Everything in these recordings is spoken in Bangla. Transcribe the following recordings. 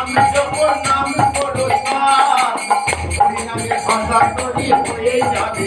নাম যখন নাম করো সাত হরিনামে সদা করি হয়ে যাবে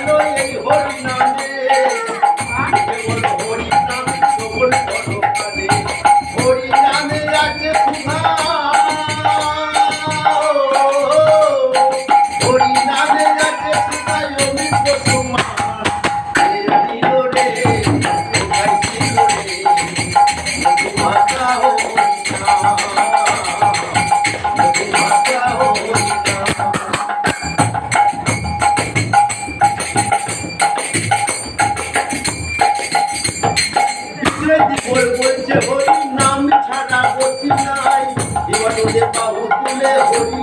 বিফল বলছে হরি নাম ছাড়া নাই এবার ওদের বাহু তুলে হরি